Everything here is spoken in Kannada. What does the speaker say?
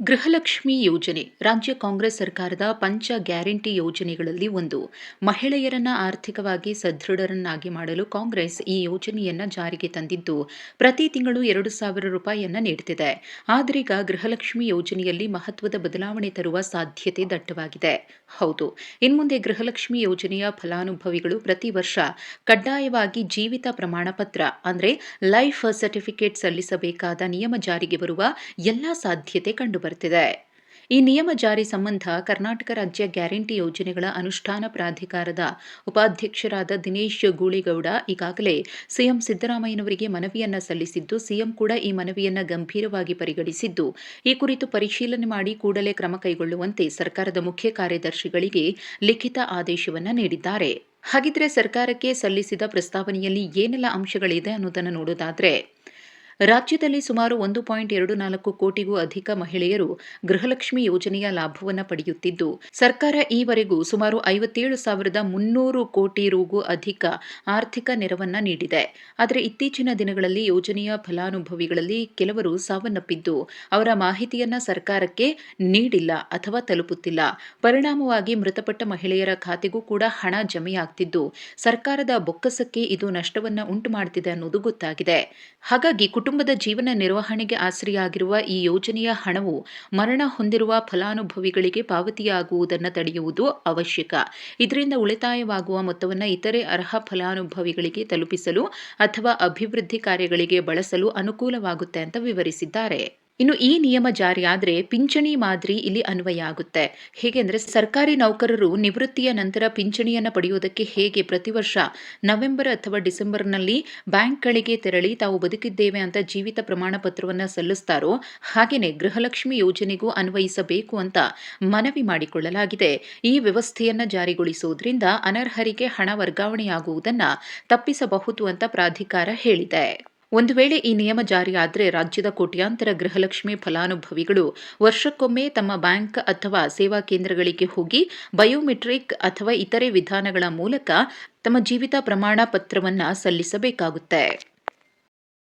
ಗೃಹಲಕ್ಷ್ಮಿ ಯೋಜನೆ. ರಾಜ್ಯ ಕಾಂಗ್ರೆಸ್ ಸರ್ಕಾರದ ಪಂಚ ಗ್ಯಾರಂಟಿ ಯೋಜನೆಗಳಲ್ಲಿ ಒಂದು. ಮಹಿಳೆಯರನ್ನ ಆರ್ಥಿಕವಾಗಿ ಸದೃಢರನ್ನಾಗಿ ಮಾಡಲು ಕಾಂಗ್ರೆಸ್ ಈ ಯೋಜನೆಯನ್ನ ಜಾರಿಗೆ ತಂದಿದ್ದು, ಪ್ರತಿ ತಿಂಗಳು ಎರಡು ಸಾವಿರ ರೂಪಾಯಿಯನ್ನ ನೀಡುತ್ತಿದೆ ಆದರೀಗ ಗೃಹಲಕ್ಷ್ಮಿ ಯೋಜನೆಯಲ್ಲಿ ಮಹತ್ವದ ಬದಲಾವಣೆ ತರುವ ಸಾಧ್ಯತೆ ದಟ್ಟವಾಗಿದೆ. ಹೌದು, ಇನ್ಮುಂದೆ ಗೃಹಲಕ್ಷ್ಮಿ ಯೋಜನೆಯ ಫಲಾನುಭವಿಗಳು ಪ್ರತಿ ವರ್ಷ ಕಡ್ಡಾಯವಾಗಿ ಜೀವಿತ ಪ್ರಮಾಣ ಪತ್ರ ಅಂದ್ರೆ ಲೈಫ್ ಸರ್ಟಿಫಿಕೇಟ್ ಸಲ್ಲಿಸಬೇಕಾದ ನಿಯಮ ಜಾರಿಗೆ ಬರುವ ಎಲ್ಲಾ ಸಾಧ್ಯತೆ ಕಂಡುಬರುತ್ತದೆ ಬರ್ತಿದೆ. ಈ ನಿಯಮ ಜಾರಿ ಸಂಬಂಧ ಕರ್ನಾಟಕ ರಾಜ್ಯ ಗ್ಯಾರಂಟಿ ಯೋಜನೆಗಳ ಅನುಷ್ಠಾನ ಪ್ರಾಧಿಕಾರದ ಉಪಾಧ್ಯಕ್ಷರಾದ ದಿನೇಶ್ ಗೂಳಿಗೌಡ ಈಗಾಗಲೇ ಸಿಎಂ ಸಿದ್ದರಾಮಯ್ಯನವರಿಗೆ ಮನವಿಯನ್ನ ಸಲ್ಲಿಸಿದ್ದು, ಸಿಎಂ ಕೂಡ ಈ ಮನವಿಯನ್ನ ಗಂಭೀರವಾಗಿ ಪರಿಗಣಿಸಿದ್ದು, ಈ ಕುರಿತು ಪರಿಶೀಲನೆ ಮಾಡಿ ಕೂಡಲೇ ಕ್ರಮ ಕೈಗೊಳ್ಳುವಂತೆ ಸರ್ಕಾರದ ಮುಖ್ಯ ಕಾರ್ಯದರ್ಶಿಗಳಿಗೆ ಲಿಖಿತ ಆದೇಶವನ್ನ ನೀಡಿದ್ದಾರೆ. ಹಾಗಿದ್ರೆ ಸರ್ಕಾರಕ್ಕೆ ಸಲ್ಲಿಸಿದ ಪ್ರಸ್ತಾವನೆಯಲ್ಲಿ ಏನೆಲ್ಲ ಅಂಶಗಳಿದೆ ಅನ್ನೋದನ್ನು ನೋಡೋದಾದ್ರೆ ರಾಜ್ಯದಲ್ಲಿ ಸುಮಾರು ಒಂದು ಪಾಯಿಂಟ್ ಎರಡು ನಾಲ್ಕು ಕೋಟಿಗೂ ಅಧಿಕ ಮಹಿಳೆಯರು ಗೃಹಲಕ್ಷ್ಮಿ ಯೋಜನೆಯ ಲಾಭವನ್ನು ಪಡೆಯುತ್ತಿದ್ದು, ಸರ್ಕಾರ ಈವರೆಗೂ ಸುಮಾರು ಐವತ್ತೇಳು ಸಾವಿರದ ಮುನ್ನೂರು ಕೋಟಿ ರೂಗೂ ಅಧಿಕ ಆರ್ಥಿಕ ನೆರವನ್ನ ನೀಡಿದೆ. ಆದರೆ ಇತ್ತೀಚಿನ ದಿನಗಳಲ್ಲಿ ಯೋಜನೆಯ ಫಲಾನುಭವಿಗಳಲ್ಲಿ ಕೆಲವರು ಸಾವನ್ನಪ್ಪಿದ್ದು, ಅವರ ಮಾಹಿತಿಯನ್ನ ಸರ್ಕಾರಕ್ಕೆ ನೀಡಿಲ್ಲ ಅಥವಾ ತಲುಪುತ್ತಿಲ್ಲ. ಪರಿಣಾಮವಾಗಿ ಮೃತಪಟ್ಟ ಮಹಿಳೆಯರ ಖಾತೆಗೂ ಕೂಡ ಹಣ ಜಮೆಯಾಗ್ತಿದ್ದು, ಸರ್ಕಾರದ ಬೊಕ್ಕಸಕ್ಕೆ ಇದು ನಷ್ಟವನ್ನ ಉಂಟು ಮಾಡುತ್ತಿದೆ ಅನ್ನೋದು ಗೊತ್ತಾಗಿದೆ. ಹಾಗಾಗಿ ಕುಟುಂಬದ ಜೀವನ ನಿರ್ವಹಣೆಗೆ ಆಸರೆಯಾಗಿರುವ ಈ ಯೋಜನೆಯ ಹಣವು ಮರಣ ಹೊಂದಿರುವ ಫಲಾನುಭವಿಗಳಿಗೆ ಪಾವತಿಯಾಗುವುದನ್ನು ತಡೆಯುವುದು ಅವಶ್ಯಕ. ಇದರಿಂದ ಉಳಿತಾಯವಾಗುವ ಮೊತ್ತವನ್ನು ಇತರೆ ಅರ್ಹ ಫಲಾನುಭವಿಗಳಿಗೆ ತಲುಪಿಸಲು ಅಥವಾ ಅಭಿವೃದ್ಧಿ ಕಾರ್ಯಗಳಿಗೆ ಬಳಸಲು ಅನುಕೂಲವಾಗುತ್ತೆ ಅಂತ ವಿವರಿಸಿದ್ದಾರೆ. ಇನ್ನು ಈ ನಿಯಮ ಜಾರಿಯಾದರೆ ಪಿಂಚಣಿ ಮಾದರಿ ಇಲ್ಲಿ ಅನ್ವಯ ಆಗುತ್ತೆ. ಹೇಗೆಂದರೆ ಸರ್ಕಾರಿ ನೌಕರರು ನಿವೃತ್ತಿಯ ನಂತರ ಪಿಂಚಣಿಯನ್ನು ಪಡೆಯುವುದಕ್ಕೆ ಹೇಗೆ ಪ್ರತಿ ವರ್ಷ ನವೆಂಬರ್ ಅಥವಾ ಡಿಸೆಂಬರ್ನಲ್ಲಿ ಬ್ಯಾಂಕ್ಗಳಿಗೆ ತೆರಳಿ ತಾವು ಬದುಕಿದ್ದೇವೆ ಅಂತ ಜೀವಿತ ಪ್ರಮಾಣ ಪತ್ರವನ್ನು ಸಲ್ಲಿಸ್ತಾರೋ ಹಾಗೆಯೇ ಗೃಹಲಕ್ಷ್ಮಿ ಯೋಜನೆಗೂ ಅನ್ವಯಿಸಬೇಕು ಅಂತ ಮನವಿ ಮಾಡಿಕೊಳ್ಳಲಾಗಿದೆ. ಈ ವ್ಯವಸ್ಥೆಯನ್ನು ಜಾರಿಗೊಳಿಸುವುದರಿಂದ ಅನರ್ಹರಿಗೆ ಹಣ ವರ್ಗಾವಣೆಯಾಗುವುದನ್ನು ತಪ್ಪಿಸಬಹುದು ಅಂತ ಪ್ರಾಧಿಕಾರ ಹೇಳಿದೆ. ಒಂದು ವೇಳೆ ಈ ನಿಯಮ ಜಾರಿಯಾದರೆ ರಾಜ್ಯದ ಕೋಟ್ಯಾಂತರ ಗೃಹಲಕ್ಷ್ಮಿ ಫಲಾನುಭವಿಗಳು ವರ್ಷಕ್ಕೊಮ್ಮೆ ತಮ್ಮ ಬ್ಯಾಂಕ್ ಅಥವಾ ಸೇವಾ ಕೇಂದ್ರಗಳಿಗೆ ಹೋಗಿ ಬಯೋಮೆಟ್ರಿಕ್ ಅಥವಾ ಇತರೆ ವಿಧಾನಗಳ ಮೂಲಕ ತಮ್ಮ ಜೀವಿತ ಪ್ರಮಾಣ ಪತ್ರವನ್ನು ಸಲ್ಲಿಸಬೇಕಾಗುತ್ತೆ.